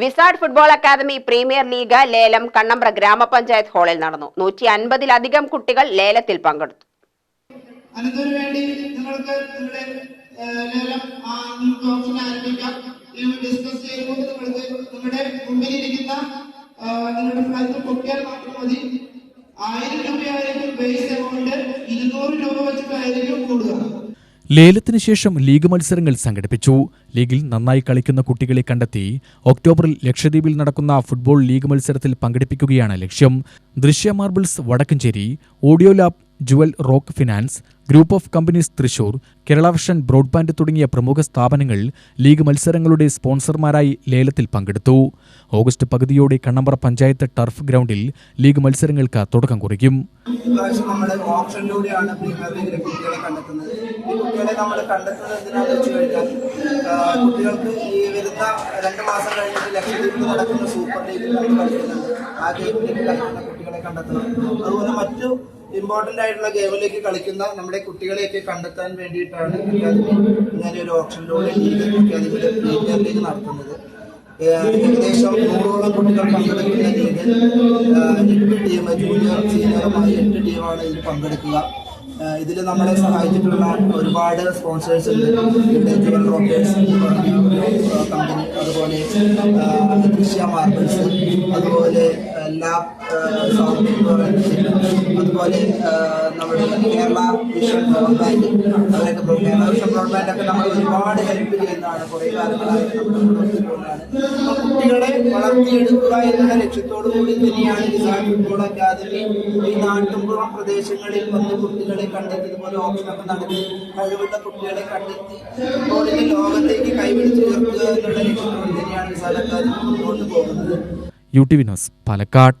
Wizard football academy premier league ലേലം കണ്ണമ്പ്ര ഗ്രാമപഞ്ചായത്ത് ഹാളിൽ നടന്നു. നൂറ്റി അൻപതിലധികം കുട്ടികൾ ലേലത്തിൽ പങ്കെടുത്തു. വേണ്ടി നിങ്ങൾക്ക് ലേലം ഡിസ്കസ് ചെയ്യുമ്പോൾ നിങ്ങളുടെ ആയിരം രൂപയായിരിക്കും ബേസ് എമൗണ്ട് ഇരുന്നൂറ് രൂപ വെച്ചിട്ടായിരിക്കും കൂടുക ലേലത്തിന് ശേഷം ലീഗ് മത്സരങ്ങൾ സംഘടിപ്പിച്ചു. ലീഗിൽ നന്നായി കളിക്കുന്ന കുട്ടികളെ കണ്ടെത്തി ഒക്ടോബറിൽ ലക്ഷദ്വീപിൽ നടക്കുന്ന ഫുട്ബോൾ ലീഗ് മത്സരത്തിൽ പങ്കെടുപ്പിക്കുകയാണ് ലക്ഷ്യം. Drishya marbles Vadakkencherry audio lab jewel rock finance group of companies Thrissur Kerala vision broadband തുടങ്ങിയ പ്രമുഖ സ്ഥാപനങ്ങൾ ലീഗ് മത്സരങ്ങളുടെ സ്പോൺസർമാരായി ലേലത്തിൽ പങ്കെടുത്തു. ഓഗസ്റ്റ് പകുതിയോടെ കണ്ണമ്പറ പഞ്ചായത്ത് ടർഫ് ഗ്രൗണ്ടിൽ ലീഗ് മത്സരങ്ങൾക്ക് തുടക്കം കുറിക്കും. ഇപ്രാവശ്യം നമ്മൾ കണ്ടെത്തുന്നത് എന്തിനാണെന്ന് വെച്ച് കഴിഞ്ഞാൽ കുട്ടികൾക്ക് ഈ വരുന്ന രണ്ട് മാസം കഴിഞ്ഞിട്ട് ലക്ഷദ്വീപിൽ നടക്കുന്ന സൂപ്പർ ലീഗിൽ കളിക്കുന്നുണ്ട് ആ ഗെയിമിലേക്ക് കളിക്കുന്ന കുട്ടികളെ കണ്ടെത്തണം. അതുപോലെ മറ്റു ഇമ്പോർട്ടന്റ് ആയിട്ടുള്ള ഗെയിമിലേക്ക് കളിക്കുന്ന നമ്മുടെ കുട്ടികളെയൊക്കെ കണ്ടെത്താൻ വേണ്ടിയിട്ടാണ് അക്കാദമി ഇങ്ങനെ ഒരു ഓപ്ഷനിലൂടെ ലീഗ് അക്കാദമിയുടെ പ്രീമിയർ ലീഗ് നടത്തുന്നത്. ഏകദേശം നൂറോളം കുട്ടികൾ പങ്കെടുക്കുന്ന ഏഹ് എട്ട് ടീം ജൂനിയർ സീനിയറുമായി എട്ട് ടീമാണ് ഇതിൽ പങ്കെടുക്കുക. ഇതിൽ നമ്മളെ സഹായിച്ചിട്ടുള്ള ഒരുപാട് സ്പോൺസേഴ്സ് ഉണ്ട്. ജുവൽ റോക്കേഴ്സ് കമ്പനി അതുപോലെ ദൃശ്യ മാർബിൾസ് അതുപോലെ ലാബ് അതുപോലെ നമ്മുടെ കേരള വിഷൻ ബ്രോഡ്ബാൻഡ് അവരൊക്കെ കേരള വിഷൻ ബ്രോഡ്ബാൻഡ് ഒക്കെ നമ്മൾ ഒരുപാട് ഹെൽപ്പ് ചെയ്യുന്നതാണ്. കുറേ കാലങ്ങളായിട്ട് നമ്മൾ കുട്ടികളെ വളർത്തിയെടുക്കുക എന്ന ലക്ഷ്യത്തോടുകൂടി തന്നെയാണ് നിസാൻ ഫുട്ബോൾ അക്കാദമി. ഈ നാട്ടുമ്പുറം പ്രദേശങ്ങളിൽ വന്ന് കുട്ടികളെ കണ്ടെത്തി ഇതുപോലെ ഓപ്ഷനൊക്കെ നടത്തി കഴിവുള്ള കുട്ടികളെ കണ്ടെത്തി ഫുട്ബോളിനെ ലോകത്തേക്ക് കൈപിടിച്ച് ഉയർത്തുക എന്നുള്ള ലക്ഷ്യത്തോട് തന്നെയാണ് നിസാൻ അക്കാദമി മുന്നോട്ട് പോകുന്നത്. യു ടി വിനോസ് പാലക്കാട്.